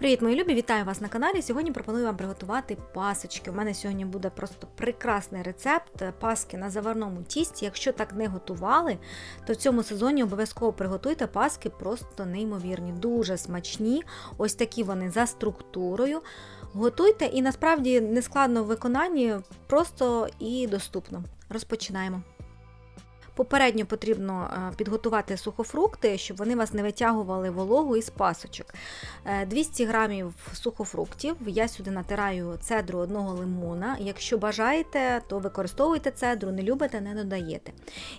Привіт, мої любі! Вітаю вас на каналі. Сьогодні пропоную вам приготувати пасочки. У мене сьогодні буде просто прекрасний рецепт паски на заварному тісті. Якщо так не готували, то в цьому сезоні обов'язково приготуйте паски просто неймовірні, дуже смачні. Ось такі вони за структурою. Готуйте і насправді не складно в виконанні, просто і доступно. Розпочинаємо. Попередньо потрібно е, підготувати сухофрукти, щоб вони вас не витягували вологу із пасочок. Е, 200 грамів сухофруктів. Я сюди натираю цедру одного лимона. Якщо бажаєте, то використовуйте цедру, не любите, не додаєте.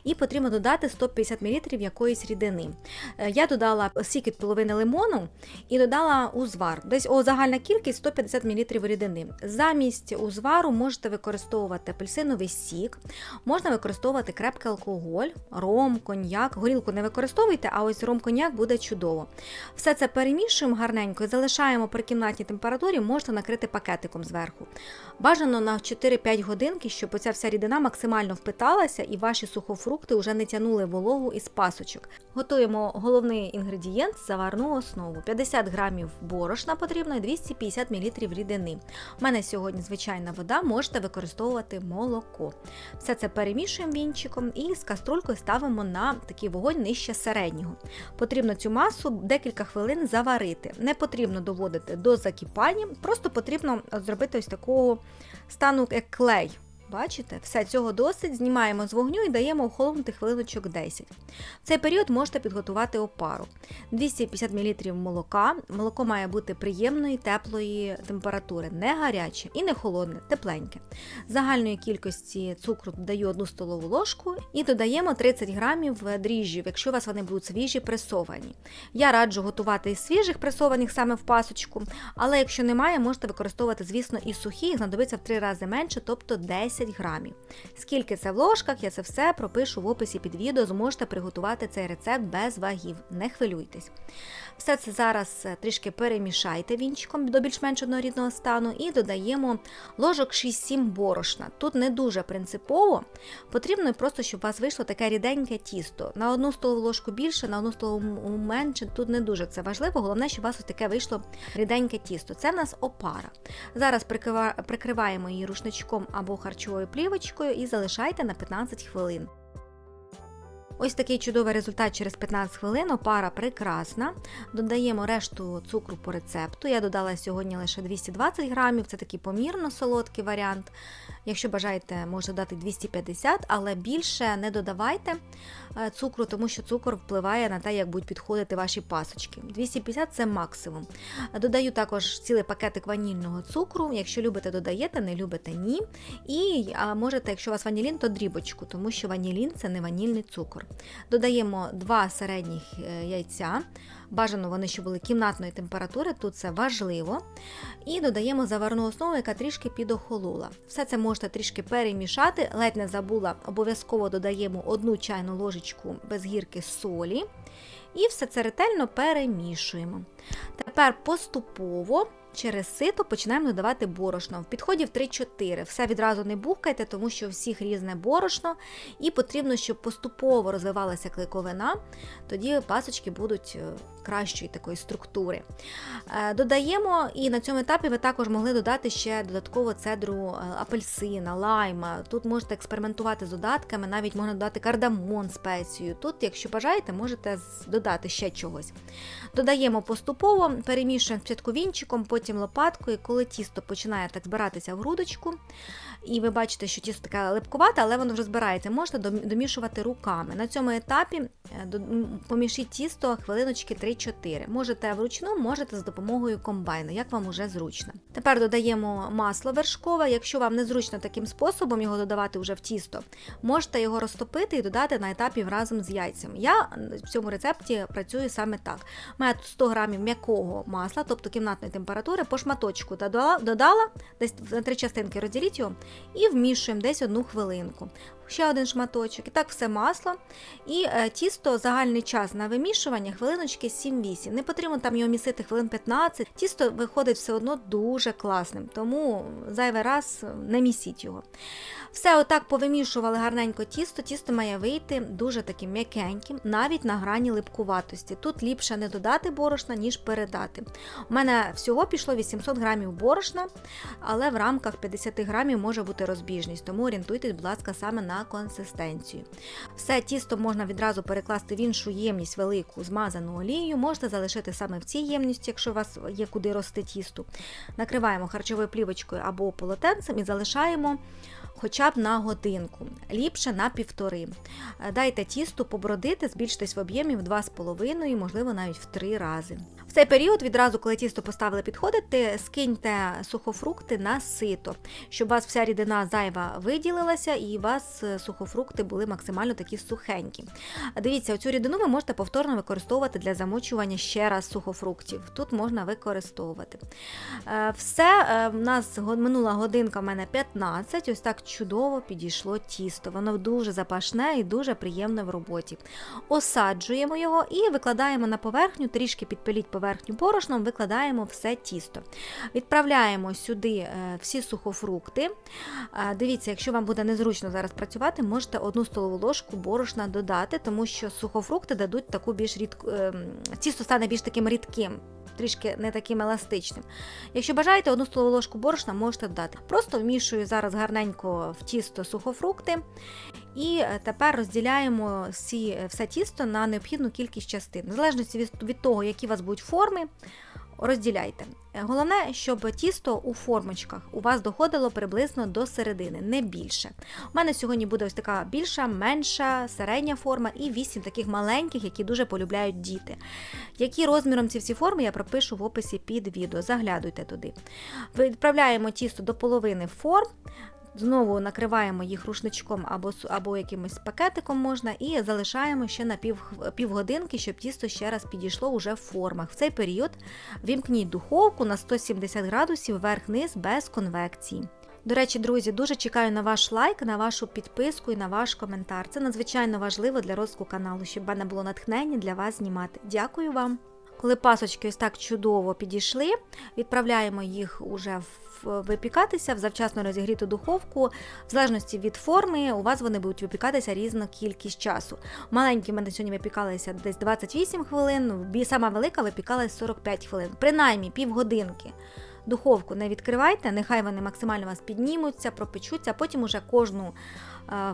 І потрібно додати 150 мл якоїсь рідини. Е, Я додала сік від половини лимону і додала узвар. Десь о, загальна кількість 150 мл рідини. Замість узвару можете використовувати апельсиновий сік, можна використовувати крепкий алкоголь ром, коньяк. Горілку не використовуйте, а ось ром-коньяк буде чудово. Все це перемішуємо гарненько і залишаємо при кімнатній температурі, можна накрити пакетиком зверху. Бажано на 4-5 годинки, щоб оця вся рідина максимально впиталася і ваші сухофрукти вже не тянули вологу із пасочок. Готуємо головний інгредієнт заварну основу. 50 грамів борошна потрібно і 250 мл рідини. У мене сьогодні звичайна вода, можете використовувати молоко. Все це перемішуємо вінчиком і з каструлькою ставимо на такий вогонь нижче середнього. Потрібно цю масу декілька хвилин заварити. Не потрібно доводити до закипання, просто потрібно зробити ось такого стану як клей. Бачите, все цього досить, знімаємо з вогню і даємо охолонути хвилиночок 10. В цей період можете підготувати опару. 250 мл молока. Молоко має бути приємної, теплої температури, не гаряче і не холодне, тепленьке. Загальної кількості цукру додаю 1 столову ложку і додаємо 30 грамів дріжджів, якщо у вас вони будуть свіжі пресовані. Я раджу готувати із свіжих пресованих саме в пасочку, але якщо немає, можете використовувати, звісно, і сухі, їх знадобиться в 3 рази менше, тобто 10 грамів. Скільки це в ложках, я це все пропишу в описі під відео, зможете приготувати цей рецепт без вагів, не хвилюйтесь. Все це зараз трішки перемішайте вінчиком до більш-менш однорідного стану і додаємо ложок 6-7 борошна. Тут не дуже принципово, потрібно просто, щоб у вас вийшло таке ріденьке тісто. На одну столову ложку більше, на одну столову менше, тут не дуже це важливо, головне, щоб у вас таке вийшло ріденьке тісто. Це в нас опара. Зараз прикриваємо її рушничком або харчовою плівочкою і залишайте на 15 хвилин. Ось такий чудовий результат через 15 хвилин. Опара прекрасна. Додаємо решту цукру по рецепту. Я додала сьогодні лише 220 грамів, це такий помірно солодкий варіант. Якщо бажаєте, можете дати 250, але більше не додавайте цукру, тому що цукор впливає на те, як будуть підходити ваші пасочки. 250 це максимум. Додаю також цілий пакетик ванільного цукру. Якщо любите, додаєте, не любите ні. І можете, якщо у вас ванілін, то дрібочку, тому що ванілін це не ванільний цукор. Додаємо два середніх е, яйця. Бажано вони, щоб були кімнатної температури, тут це важливо. І додаємо заварну основу, яка трішки підохолола. Все це можете трішки перемішати, ледь не забула, обов'язково додаємо одну чайну ложечку без гірки солі. І все це ретельно перемішуємо. Тепер поступово через сито починаємо додавати борошно. В підході в 3-4. Все відразу не бухкайте, тому що у всіх різне борошно, і потрібно, щоб поступово розвивалася клейковина, тоді пасочки будуть кращої такої структури. Додаємо, і на цьому етапі ви також могли додати ще додатково цедру апельсина, лайма. Тут можете експериментувати з додатками, навіть можна додати кардамон спецію. Тут, якщо бажаєте, можете додати ще чогось. Додаємо поступово, перемішуємо спочатку вінчиком, потім лопаткою, коли тісто починає так збиратися в грудочку. І ви бачите, що тісто таке липкувате, але воно вже збирається, можете домішувати руками. На цьому етапі помішіть тісто хвилиночки 3-4. Можете вручну, можете з допомогою комбайну, як вам уже зручно. Тепер додаємо масло вершкове. Якщо вам незручно таким способом його додавати вже в тісто, можете його розтопити і додати на етапі разом з яйцем. Я в цьому рецепті працюю саме так. Маю 100 грамів м'якого масла, тобто кімнатної температури, по шматочку додала, десь на три частинки розділіть його і вмішуємо десь одну хвилинку. Ще один шматочок. І так все масло. І е, тісто загальний час на вимішування хвилиночки 7-8. Не потрібно там його місити хвилин 15. Тісто виходить все одно дуже класним, тому зайвий раз не місіть його. Все отак повимішували гарненько тісто. Тісто має вийти дуже таким м'якеньким, навіть на грані липкуватості. Тут ліпше не додати борошна, ніж передати. У мене всього пішло 800 грамів борошна, але в рамках 50 грамів може бути розбіжність, тому орієнтуйтесь, будь ласка, саме на консистенцію. Все тісто можна відразу перекласти в іншу ємність велику змазану олією, можете залишити саме в цій ємності, якщо у вас є куди рости тісто. Накриваємо харчовою плівочкою або полотенцем і залишаємо хоча б на годинку, ліпше на півтори. Дайте тісту побродити, збільшитись в об'ємі в 2,5, можливо, навіть в 3 рази. В цей період, відразу, коли тісто поставили підходити, скиньте сухофрукти на сито, щоб у вас вся рідина зайва виділилася і у вас е, сухофрукти були максимально такі сухенькі. Дивіться, оцю рідину ви можете повторно використовувати для замочування ще раз сухофруктів. Тут можна використовувати. Е, Все, е, в нас минула годинка в мене 15, ось так чудово підійшло тісто. Воно дуже запашне і дуже приємне в роботі. Осаджуємо його і викладаємо на поверхню, трішки підпиліть поверхню борошном, викладаємо все тісто. Відправляємо сюди е, всі сухофрукти. Е, Дивіться, якщо вам буде незручно зараз працювати, можете одну столову ложку борошна додати, тому що сухофрукти дадуть таку більш рідку, ем, тісто стане більш таким рідким. Трішки не таким еластичним. Якщо бажаєте, одну столову ложку борошна можете додати. Просто вмішую зараз гарненько в тісто сухофрукти. І е, тепер розділяємо всі, все тісто на необхідну кількість частин. В залежності від, від того, які у вас будуть форми, розділяйте. Головне, щоб тісто у формочках у вас доходило приблизно до середини, не більше. У мене сьогодні буде ось така більша, менша, середня форма і 8 таких маленьких, які дуже полюбляють діти. Які розміром ці всі форми я пропишу в описі під відео. Заглядуйте туди. Відправляємо тісто до половини форм. Знову накриваємо їх рушничком або, або якимось пакетиком можна, і залишаємо ще на пів, півгодинки, щоб тісто ще раз підійшло уже в формах. В цей період вімкніть духовку на 170 градусів вверх-низ без конвекції. До речі, друзі, дуже чекаю на ваш лайк, на вашу підписку і на ваш коментар. Це надзвичайно важливо для розвитку каналу, щоб мене було натхнення для вас знімати. Дякую вам! Коли пасочки ось так чудово підійшли, відправляємо їх уже випікатися в завчасно розігріту духовку. В залежності від форми, у вас вони будуть випікатися різну кількість часу. Маленькі в мене сьогодні випікалися десь 28 хвилин, сама велика випікалась 45 хвилин, принаймні півгодинки. Духовку не відкривайте, нехай вони максимально вас піднімуться, пропечуться, а потім уже кожну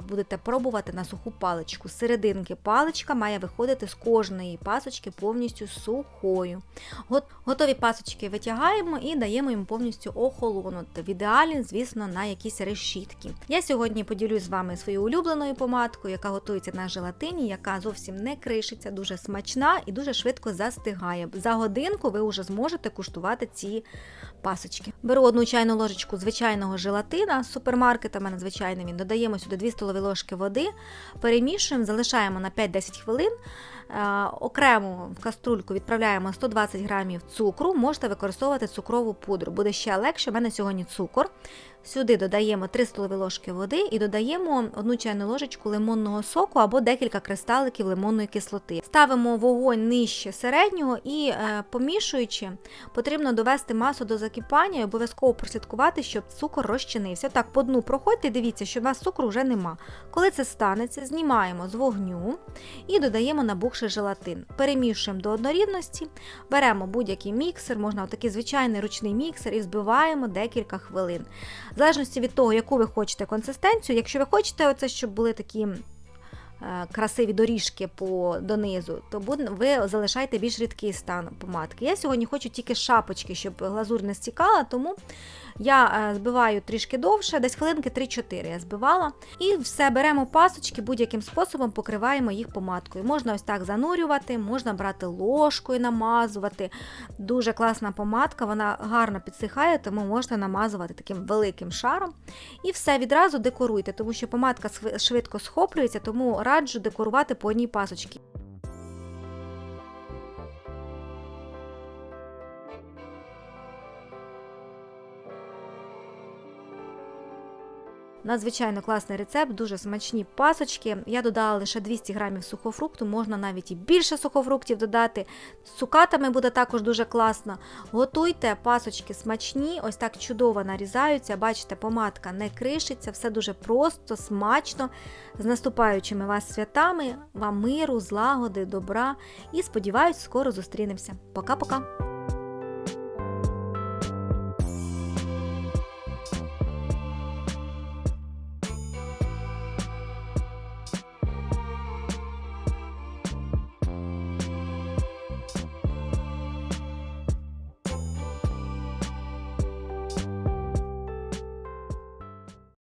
будете пробувати на суху паличку. Серединки паличка має виходити з кожної пасочки повністю сухою. Готові пасочки витягаємо і даємо їм повністю охолонути. В ідеалі, звісно, на якісь решітки. Я сьогодні поділюсь з вами своєю улюбленою помадкою, яка готується на желатині, яка зовсім не кришиться, дуже смачна і дуже швидко застигає. За годинку ви вже зможете куштувати ці пасочки. Беру одну чайну ложечку звичайного желатина з супермаркета, мене він. Додаємо сюди 2 столові ложки води, перемішуємо, залишаємо на 5-10 хвилин. Е, окремо в каструльку відправляємо 120 грамів цукру, можете використовувати цукрову пудру. Буде ще легше, в мене сьогодні цукор. Сюди додаємо 3 столові ложки води і додаємо одну чайну ложечку лимонного соку або декілька кристаликів лимонної кислоти. Ставимо вогонь нижче середнього і е, помішуючи, потрібно довести масу до закипання і обов'язково прослідкувати, щоб цукор розчинився. Так, по дну проходьте, дивіться, що у вас цукру вже нема. Коли це станеться, знімаємо з вогню і додаємо набухший желатин. Перемішуємо до однорідності, беремо будь-який міксер, можна отакий звичайний ручний міксер і взбиваємо декілька хвилин. В залежності від того, яку ви хочете консистенцію, якщо ви хочете, оце, щоб були такі красиві доріжки по донизу, то ви залишаєте більш рідкий стан помадки. Я сьогодні хочу тільки шапочки, щоб глазур не стікала, тому я е, збиваю трішки довше, десь хвилинки 3-4 я збивала. І все, беремо пасочки, будь-яким способом покриваємо їх помадкою. Можна ось так занурювати, можна брати ложкою, намазувати. Дуже класна помадка, вона гарно підсихає, тому можна намазувати таким великим шаром. І все відразу декоруйте, тому що помадка швидко схоплюється, тому раджу декорувати по одній пасочці. Надзвичайно класний рецепт, дуже смачні пасочки. Я додала лише 200 грамів сухофрукту, можна навіть і більше сухофруктів додати. З цукатами буде також дуже класно. Готуйте пасочки смачні, ось так чудово нарізаються. Бачите, помадка не кришиться, все дуже просто, смачно. З наступаючими вас святами, вам миру, злагоди, добра і сподіваюсь, скоро зустрінемося. Пока-пока!